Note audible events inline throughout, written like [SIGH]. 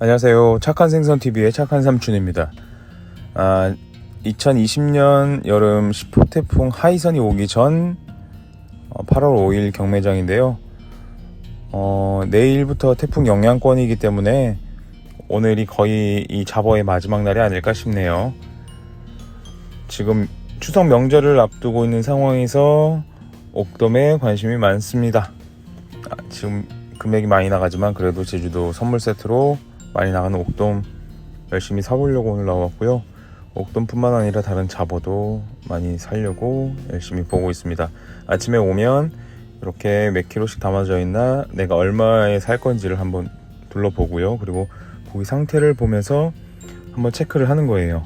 안녕하세요. 착한 생선 TV의 착한 삼촌입니다. 아, 2020년 여름 10호 태풍 하이선이 오기 전 어, 8월 5일 경매장인데요. 어, 내일부터 태풍 영향권이기 때문에 오늘이 거의 이 잡어의 마지막 날이 아닐까 싶네요. 지금 추석 명절을 앞두고 있는 상황에서 옥돔에 관심이 많습니다. 아, 지금 금액이 많이 나가지만 그래도 제주도 선물 세트로 많이 나가는 옥돔 열심히 사보려고 오늘 나왔고요. 옥돔뿐만 아니라 다른 잡어도 많이 사려고 열심히 보고 있습니다. 아침에 오면 이렇게 몇 킬로씩 담아져 있나 내가 얼마에 살 건지를 한번 둘러보고요. 그리고 고기 상태를 보면서 한번 체크를 하는 거예요.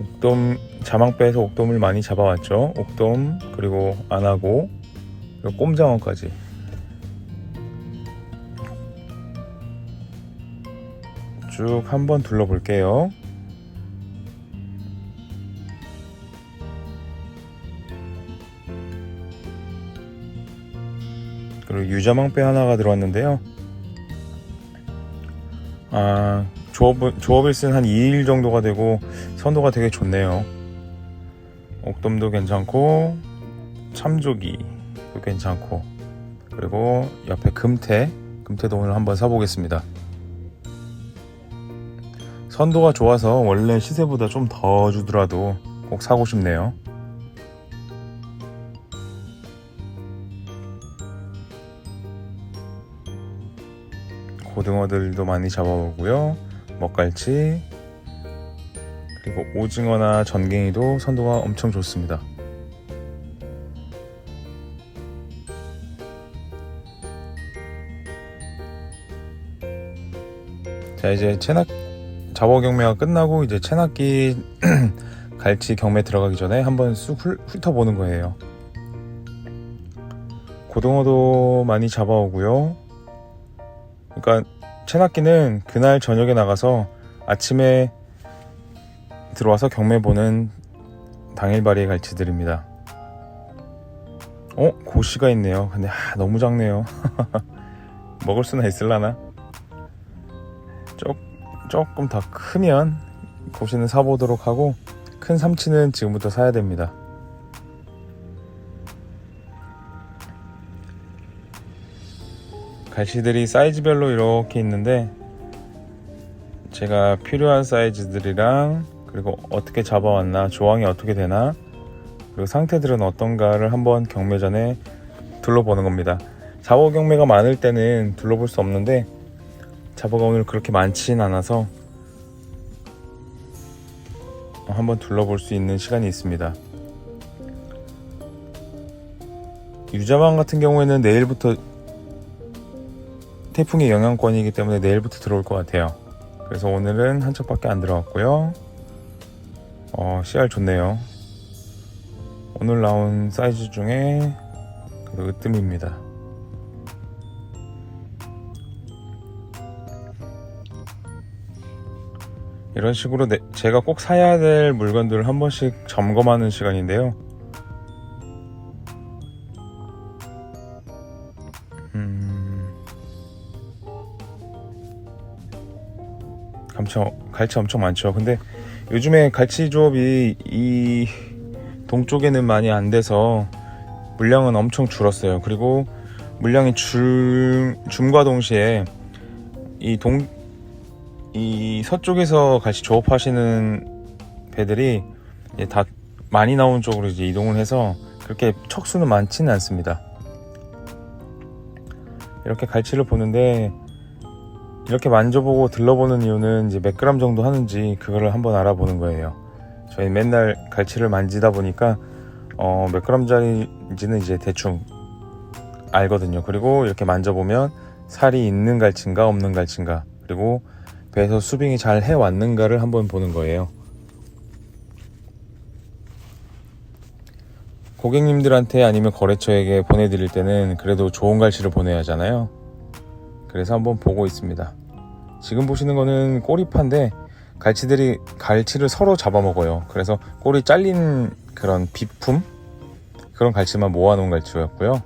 옥돔 자망 빼서 옥돔을 많이 잡아왔죠. 옥돔 그리고 안하고 그리고 꼼장어까지. 쭉 한번 둘러볼게요. 그리고 유자망배 하나가 들어왔는데요. 아, 조업, 조업일슨 한 2일 정도가 되고 선도가 되게 좋네요. 옥돔도 괜찮고 참조기도 괜찮고 그리고 옆에 금태 금태도 오늘 한번 사보겠습니다. 선도가 좋아서 원래 시세보다 좀 더 주더라도 꼭 사고 싶네요. 고등어들도 많이 잡아보고요. 먹갈치 그리고 오징어나 전갱이도 선도가 엄청 좋습니다. 자 이제 체납 잡어 경매가 끝나고 이제 체납기 [CLEARS THROAT] 갈치 경매 들어가기 전에 한번 쑥 훑- 훑어보는 거예요. 고등어도 많이 잡아오고요. 그러니까 체납기는 그날 저녁에 나가서 아침에 들어와서 경매 보는 당일발이의 갈치들입니다. 어? 고시가 있네요. 근데 아, 너무 작네요. [LAUGHS] 먹을 수나 있을라나? 조, 조금 더 크면 고시는 사보도록 하고 큰 삼치는 지금부터 사야 됩니다. 갈치들이 사이즈별로 이렇게 있는데 제가 필요한 사이즈들이랑 그리고 어떻게 잡아왔나 조항이 어떻게 되나 그리고 상태들은 어떤가를 한번 경매 전에 둘러보는 겁니다. 잡어 경매가 많을 때는 둘러볼 수 없는데 잡어가 오늘 그렇게 많진 않아서 한번 둘러볼 수 있는 시간이 있습니다. 유자망 같은 경우에는 내일부터 태풍의 영향권이기 때문에 내일부터 들어올 것 같아요. 그래서 오늘은 한 척밖에 안 들어왔고요. 어, 씨알 좋네요. 오늘 나온 사이즈 중에 그 으뜸입니다. 이런 식으로 내- 제가 꼭 사야 될 물건들을 한 번씩 점검하는 시간인데요. 음, 갈치 엄청 많죠. 근데 요즘에 갈치 조업이 이 동쪽에는 많이 안 돼서 물량은 엄청 줄었어요. 그리고 물량이 줄, 줌과 동시에 이 동, 이 서쪽에서 같이 조업하시는 배들이 다 많이 나온 쪽으로 이제 이동을 해서 그렇게 척수는 많지는 않습니다. 이렇게 갈치를 보는데 이렇게 만져보고 들러보는 이유는 이제 몇 그램 정도 하는지 그거를 한번 알아보는 거예요. 저희 맨날 갈치를 만지다 보니까 어, 몇 그램짜리인지는 이제 대충 알거든요. 그리고 이렇게 만져보면 살이 있는 갈치인가 없는 갈치인가 그리고 배에서 수빙이 잘 해왔는가를 한번 보는 거예요. 고객님들한테 아니면 거래처에게 보내드릴 때는 그래도 좋은 갈치를 보내야 하잖아요. 그래서 한번 보고 있습니다. 지금 보시는 거는 꼬리파인데 갈치들이 갈치를 서로 잡아먹어요. 그래서 꼬리 잘린 그런 비품 그런 갈치만 모아놓은 갈치였고요.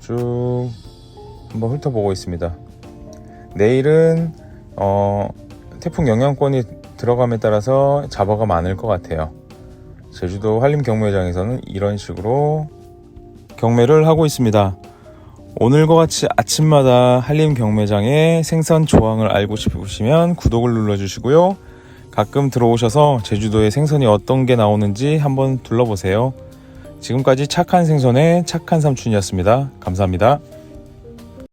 쭉 한번 훑어보고 있습니다. 내일은 어, 태풍 영향권이 들어감에 따라서 잡어가 많을 것 같아요. 제주도 한림 경매장에서는 이런 식으로 경매를 하고 있습니다. 오늘과 같이 아침마다 한림 경매장의 생선 조항을 알고 싶으시면 구독을 눌러주시고요. 가끔 들어오셔서 제주도의 생선이 어떤 게 나오는지 한번 둘러보세요. 지금까지 착한 생선의 착한 삼촌이었습니다. 감사합니다.